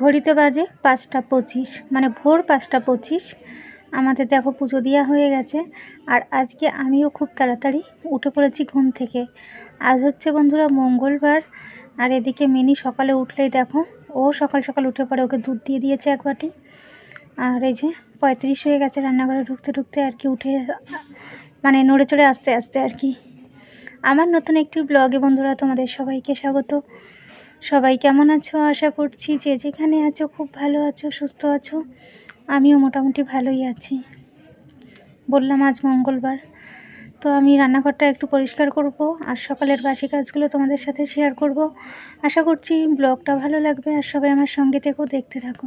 ঘড়িতে বাজে পাঁচটা পঁচিশ মানে ভোর পাঁচটা পঁচিশ। আমাদের দেখো পুজো দেওয়া হয়ে গেছে। আর আজকে আমিও খুব তাড়াতাড়ি উঠে পড়েছি ঘুম থেকে। আজ হচ্ছে বন্ধুরা মঙ্গলবার। আর এদিকে মিনি সকালে উঠলেই দেখো, ও সকাল সকাল উঠে পড়ে, ওকে দুধ দিয়ে দিয়েছে এক বাটি। আর এই যে পঁয়ত্রিশ হয়ে গেছে রান্নাঘরে ঢুকতে ঢুকতে আর কি উঠে মানে নড়ে চড়ে আস্তে আস্তে আর কি। আমার নতুন একটি ব্লগে বন্ধুরা তোমাদের সবাইকে স্বাগত। সবাই কেমন আছো? আশা করছি যে যেখানে আছো খুব ভালো আছো, সুস্থ আছো। আমিও মোটামুটি ভালোই আছি। বললাম আজ মঙ্গলবার। তো আমি রান্নাঘরটা একটু পরিষ্কার করব আর সকালের বাসি কাজগুলো তোমাদের সাথে শেয়ার করব। আশা করছি ব্লগটা ভালো লাগবে আর সবাই আমার সঙ্গে থেকেও দেখতে থাকো।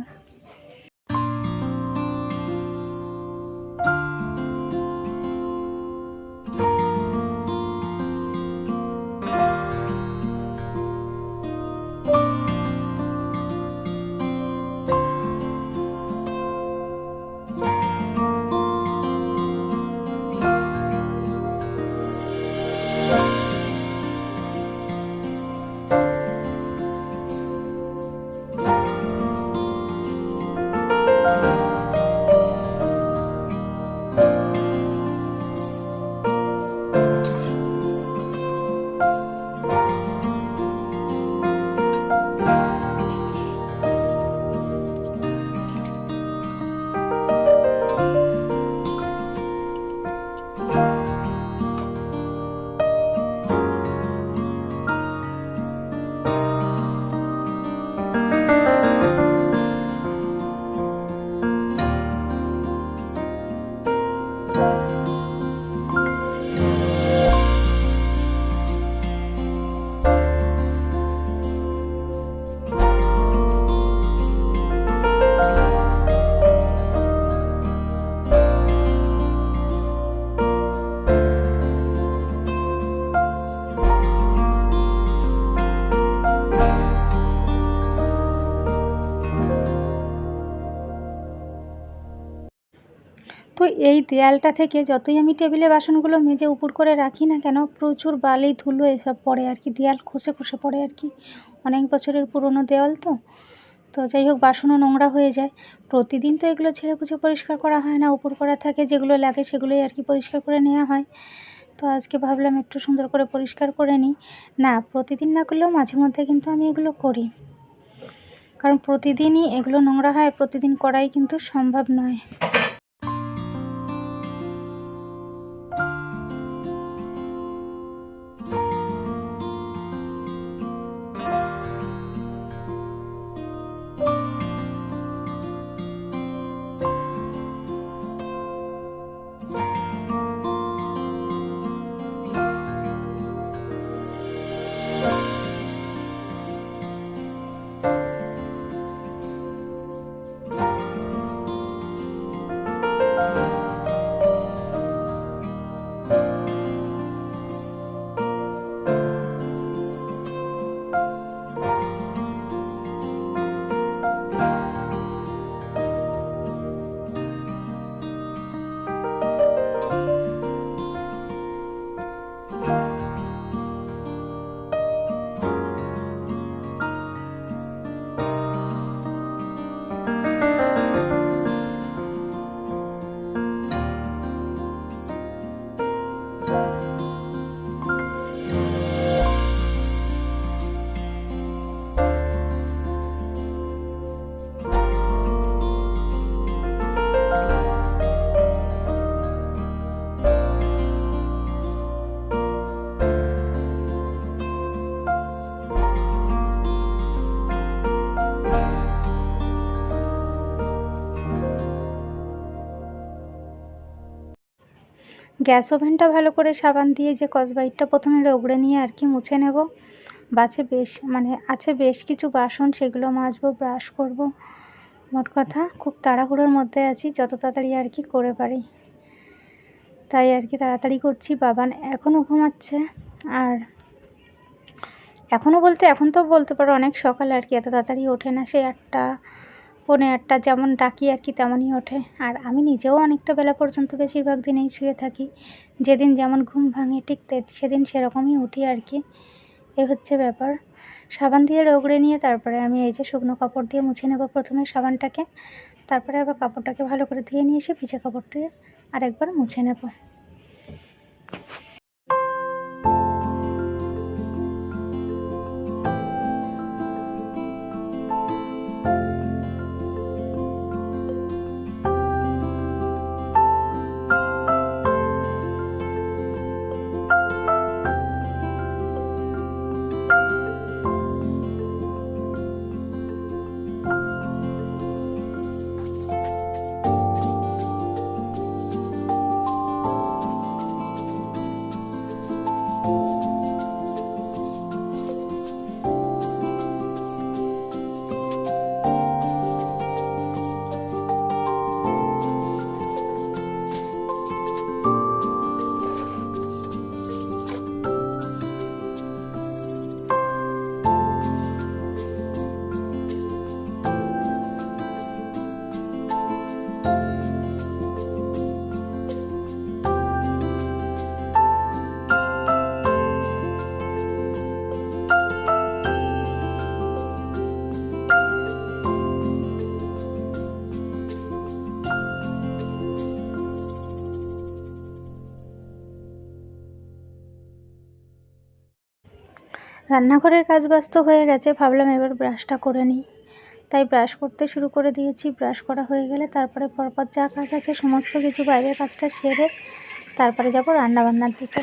তো এই দেয়ালটা থেকে যতই আমি টেবিলে বাসনগুলো মেজে উপর করে রাখি না কেন, প্রচুর বালি, ধুলো এসব পড়ে আর কি। দেয়াল খসে খসে পড়ে আর কি। অনেক বছরের পুরনো দেওয়াল তো। তো যাই হোক, বাসনও নোংরা হয়ে যায়। প্রতিদিন তো এগুলো ছেড়ে পুছে পরিষ্কার করা হয় না, উপর করা থাকে, যেগুলো লাগে সেগুলোই আর কি পরিষ্কার করে নেওয়া হয়। তো আজকে ভাবলাম একটু সুন্দর করে পরিষ্কার করে নিই। না, প্রতিদিন না করলেও মাঝে মধ্যে কিন্তু আমি এগুলো করি। কারণ প্রতিদিনই এগুলো নোংরা হয়, প্রতিদিন করাই কিন্তু সম্ভব নয়। গ্যাস ওভেনটা ভালো করে সাবান দিয়ে যে কসবাইটটা প্রথমে রগড়ে নিয়ে আর কি মুছে নেব। বাছে বেশ মানে আছে বেশ কিছু বাসন, সেগুলো মাজবো, ব্রাশ করব। মোট কথা, খুব তাড়াহুড়োর মধ্যে আছি, যত তাড়াতাড়ি আর কি করে পারি। তাই আর কি তাড়াতাড়ি করছি, বাবান এখনও ঘুমাচ্ছে। আর এখনও বলতে, এখন তো বলতে পারো অনেক সকাল আর কি, এত তাড়াতাড়ি ওঠে না সেই আটটা পৌনে আটটা যেমন ডাকি আর কি তেমনই ওঠে। আর আমি নিজেও অনেকটা বেলা পর্যন্ত বেশিরভাগ দিনেই শুয়ে থাকি। যেদিন যেমন ঘুম ভাঙে ঠিক সেদিন সেরকমই উঠি আর কি। এ হচ্ছে ব্যাপার। সাবান দিয়ে রগড়ে নিয়ে তারপরে আমি এই যে শুকনো কাপড় দিয়ে মুছে নেব প্রথমে সাবানটাকে। তারপরে আবার কাপড়টাকে ভালো করে ধুয়ে নিয়ে এসে ভিজে কাপড়টা আরেকবার মুছে নেব। রান্নাঘরের কাজ ব্যস্ত হয়ে গেছে, ভাবলাম এবার ব্রাশটা করে নিই। তাই ব্রাশ করতে শুরু করে দিয়েছি। ব্রাশ করা হয়ে গেলে তারপরে পরপর যা কাজ আছে, সমস্ত কিছু বাইরের কাজটা সেরে তারপরে যাব রান্নাবান্নার দিকে।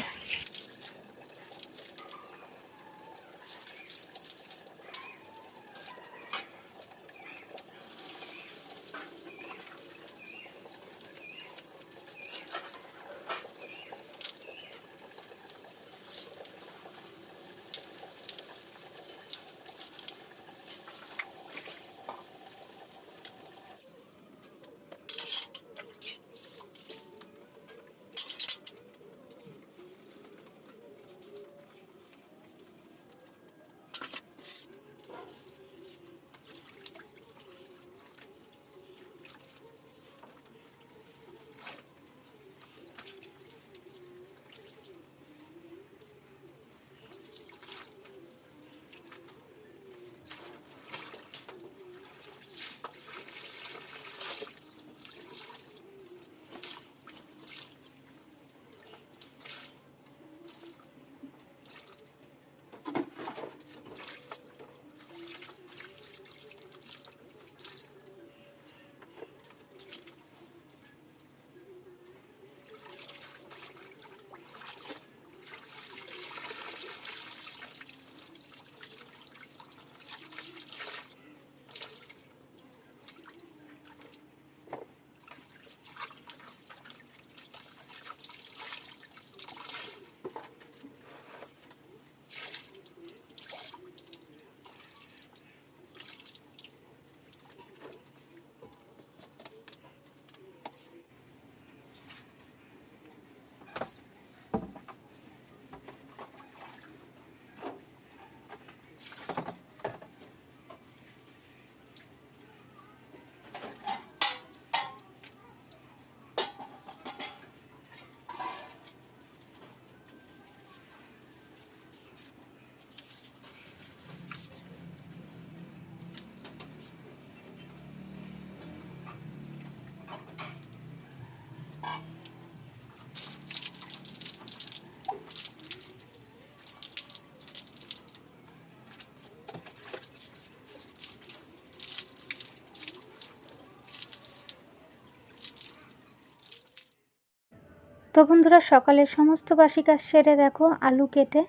তো বন্ধুরা, সকালের সমস্ত বাসি কাজ সেরে দেখো, আলু কেটে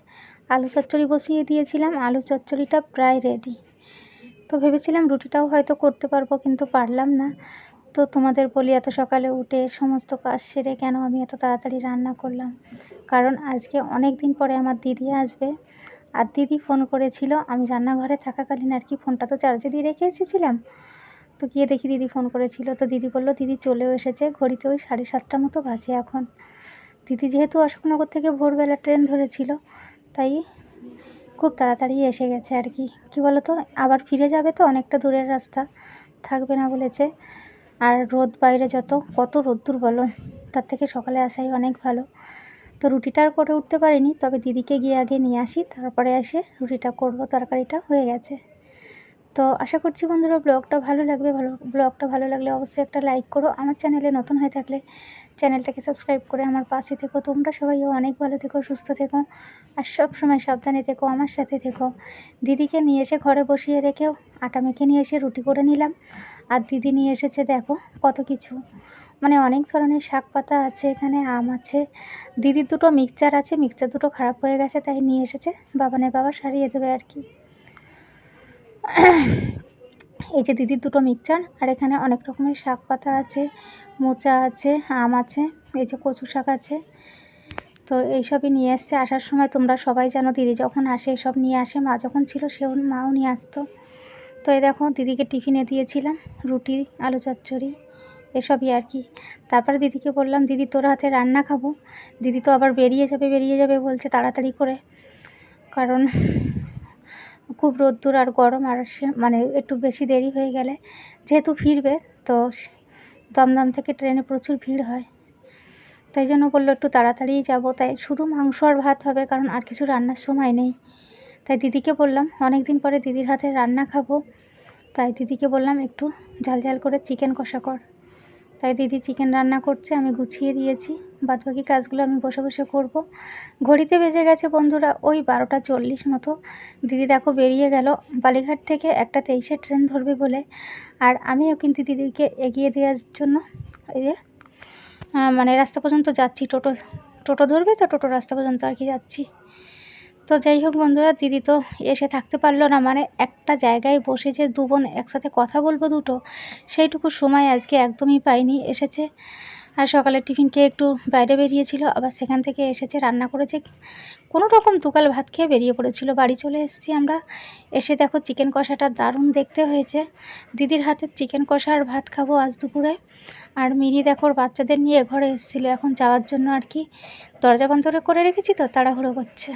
আলু চচ্চড়ি বসিয়ে দিয়েছিলাম। আলু চচ্চড়িটা প্রায় রেডি তো ভেবেছিলাম রুটিটাও হয়তো করতে পারব, কিন্তু পারলাম না। তো তোমাদের বলি, এত সকালে উঠে সমস্ত কাজ সেরে কেন আমি এত তাড়াতাড়ি রান্না করলাম? কারণ আজকে অনেক দিন পরে আমার দিদি আসবে। আর দিদি ফোন করেছিল, আমি রান্নাঘরে থাকাকালীন আর কি ফোনটা তো চার্জে দিয়ে রেখে এসেছিলাম। তো গিয়ে দেখি দিদি ফোন করেছিল। তো দিদি বলল, দিদি চলেও এসেছে, ঘড়িতে ওই সাড়ে সাতটা মতো বাজে এখন। দিদি যেহেতু অশোকনগর থেকে ভোরবেলা ট্রেন ধরেছিল, তাই খুব তাড়াতাড়ি এসে গেছে আর কি। কী বলো তো আবার ফিরে যাবে তো, অনেকটা দূরের রাস্তা, থাকবে না বলেছে। আর রোদ বাইরে যত, কত রোদ্দুর বলো, তার থেকে সকালে আসাই অনেক ভালো। তো রুটিটা আর করে উঠতে পারিনি, তবে দিদিকে গিয়ে আগে নিয়ে আসি, তারপরে এসে রুটিটা করব, তরকারিটা হয়ে গেছে। তো আশা করছি বন্ধুরা ব্লগটা ভালো লাগবে, ভালো, ব্লগটা ভালো লাগলে অবশ্যই একটা লাইক করো। আমার চ্যানেলে নতুন হয়ে থাকলে চ্যানেলটাকে সাবস্ক্রাইব করে আমার পাশে থেকো। তোমরা সবাই অনেক ভালো থেকো, সুস্থ থেকো আর সব সময় সাবধানে থেকো, আমার সাথে থেকো। দিদিকে নিয়ে এসে ঘরে বসিয়ে রেখেও আটা মেখে নিয়ে এসে রুটি করে নিলাম। আর দিদি নিয়ে এসেছে দেখো কত কিছু। মানে অনেক ধরনের শাক পাতা আছে এখানে, আম আছে। দিদির দুটো মিক্সচার আছে মিক্সচার দুটো খারাপ হয়ে গেছে, তাই নিয়ে এসেছে। বাবানের বাবা সারিয়ে দেবে আর কি। এই যে দিদির দুটো মিক্সচার, আর এখানে অনেক রকমের শাক পাতা আছে, মোচা আছে, আম আছে, এই যে কচু শাক আছে। তো এইসবই নিয়ে এসছে। আসার সময় তোমরা সবাই জানো, দিদি যখন আসে এসব নিয়ে আসে, মা যখন ছিল সেও, মাও নিয়ে আসতো। তো এই দেখো, দিদিকে টিফিনে দিয়েছিলাম, রুটি, আলু চচ্চড়ি, এসবই আর কি। তারপরে দিদিকে বললাম, দিদি, তোর হাতে রান্না খাব। দিদি তো আবার বেরিয়ে যাবে বেরিয়ে যাবে বলছে তাড়াতাড়ি করে। কারণ খুব রোদ্দুর আর গরম আর মানে একটু বেশি দেরি হয়ে গেলে যেহেতু ফিরবে, তো দমদম থেকে ট্রেনে প্রচুর ভিড় হয়। তাই জন্য বলল একটু তাড়াতাড়িই যাব। তাই শুধু মাংস আর ভাত হবে, কারণ আর কিছু রান্নার সময় নেই। তাই দিদিকে বললাম অনেক দিন পরে দিদির হাতে রান্না খাব। তাই দিদিকে বললাম, একটু ঝাল ঝাল করে চিকেন কষা কর। তাই দিদি চিকেন রান্না করছে, আমি গুছিয়ে দিয়েছি। বাদবাকি কাজগুলো আমি বসে বসে করব। ঘড়িতে বেজে গেছে বন্ধুরা ওই বারোটা চল্লিশ মতো। দিদি দেখো বেরিয়ে গেল। বালিঘাট থেকে একটা তেইশে ট্রেন ধরবে বলে। আর আমিও কিন্তু দিদিকে এগিয়ে দেওয়ার জন্য এই যে মানে রাস্তা পর্যন্ত যাচ্ছি। টোটো টোটো ধরবে তো টোটো রাস্তা পর্যন্ত আর কি যাচ্ছি। তো যাই হোক বন্ধুরা, দিদি তো এসে থাকতে পারল না। মানে একটা জায়গায় বসে যে দু বোন একসাথে কথা বলব দুটো, সেইটুকু সময় আজকে একদমই পাইনি। এসেছে আর সকালের টিফিন খেয়ে একটু বাইরে বেরিয়েছিল, আবার সেখান থেকে এসেছে, রান্না করেছে। কোনো রকম দুকাল ভাত খেয়ে বেরিয়ে পড়েছিল। বাড়ি চলে এসেছি আমরা। এসে দেখো চিকেন কষাটা দারুণ দেখতে হয়েছে। দিদির হাতের চিকেন কষা আর ভাত খাব আজ দুপুরে। আর মিনি দেখো বাচ্চাদের নিয়ে ঘরে এসেছিল। এখন যাওয়ার জন্য আর কি দরজা বন্ধ করে রেখেছি তো, তাড়াহুড়ো করছে।